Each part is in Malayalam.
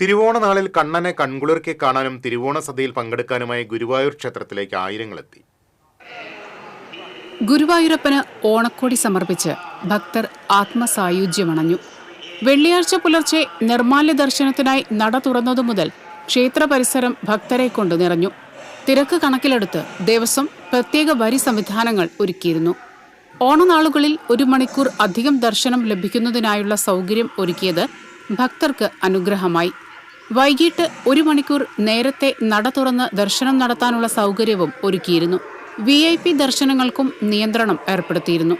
തിരുവോണ നാളിൽ കണ്ണനെ കൺകുളിർക്കെ കാണാനും തിരുവോണ സദ്യയിൽ പങ്കെടുക്കാനുമായി ഗുരുവായൂർ ക്ഷേത്രത്തിലേക്ക് ആയിരങ്ങളെത്തി. ഗുരുവായൂരപ്പന് ഓണക്കോടി സമർപ്പിച്ച് ഭക്തർ ആത്മസായുജ്യമണഞ്ഞു. വെള്ളിയാഴ്ച പുലർച്ചെ നിർമാല്യ ദർശനത്തിനായി നട തുറന്നതു മുതൽ ക്ഷേത്ര പരിസരം ഭക്തരെ കൊണ്ട് നിറഞ്ഞു. തിരക്ക് കണക്കിലെടുത്ത് ദേവസ്വം പ്രത്യേക വരി സംവിധാനങ്ങൾ ഒരുക്കിയിരുന്നു. ഓണനാളുകളിൽ ഒരു മണിക്കൂർ അധികം ദർശനം ലഭിക്കുന്നതിനായുള്ള സൗകര്യം ഒരുക്കിയത് ഭക്തർക്ക് അനുഗ്രഹമായി. വൈകിട്ട് ഒരു മണിക്കൂർ നേരത്തെ നട തുറന്ന് ദർശനം നടത്താനുള്ള സൗകര്യവും ഒരുക്കിയിരുന്നു. വി ഐ പി ദർശനങ്ങൾക്കും നിയന്ത്രണം ഏർപ്പെടുത്തിയിരുന്നു.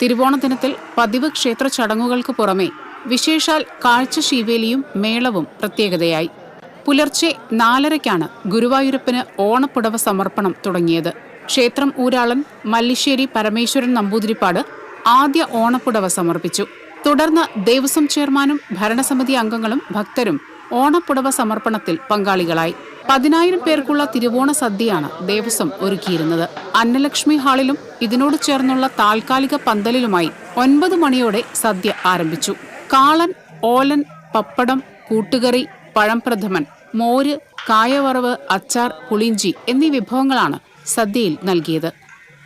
തിരുവോണ ദിനത്തിൽ പതിവ് ക്ഷേത്ര ചടങ്ങുകൾക്ക് പുറമെ വിശേഷാൽ കാഴ്ച ശീവേലിയും മേളവും പ്രത്യേകതയായി. പുലർച്ചെ നാലരയ്ക്കാണ് ഗുരുവായൂരപ്പന് ഓണപ്പുടവ സമർപ്പണം തുടങ്ങിയത്. ക്ഷേത്രം ഊരാളൻ മല്ലിശ്ശേരി പരമേശ്വരൻ നമ്പൂതിരിപ്പാട് ആദ്യ ഓണപ്പുടവ സമർപ്പിച്ചു. തുടർന്ന് ദേവസ്വം ചെയർമാനും ഭരണസമിതി അംഗങ്ങളും ഭക്തരും ഓണപ്പുടവ സമർപ്പണത്തിൽ പങ്കാളികളായി. പതിനായിരം പേർക്കുള്ള തിരുവോണ സദ്യയാണ് ദേവസ്വം ഒരുക്കിയിരുന്നത്. അന്നലക്ഷ്മി ഹാളിലും ഇതിനോട് ചേർന്നുള്ള താൽക്കാലിക പന്തലിലുമായി ഒൻപത് മണിയോടെ സദ്യ ആരംഭിച്ചു. കാളൻ ഓലൻ പപ്പടം കൂട്ടുകറി പഴംപ്രഥമൻ മോര് കായവറവ് അച്ചാർ പുളിഞ്ചി എന്നീ വിഭവങ്ങളാണ് സദ്യയിൽ നൽകിയത്.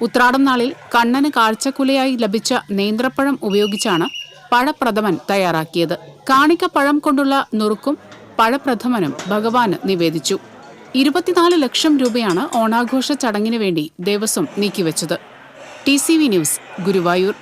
ഉത്രാടം നാളിൽ കണ്ണന് കാഴ്ചക്കുലയായി ലഭിച്ച നേന്ത്രപ്പഴം ഉപയോഗിച്ചാണ് പഴപ്രഥമൻ തയ്യാറാക്കിയത്. കാണിക്കപ്പഴം കൊണ്ടുള്ള നുറുക്കും പഴപ്രഥമനും ഭഗവാന് നിവേദിച്ചു. ഇരുപത്തിനാല് ലക്ഷം രൂപയാണ് ഓണാഘോഷ ചടങ്ങിന് വേണ്ടി ദേവസ്വം നീക്കിവച്ചത്. T news Guruvayur.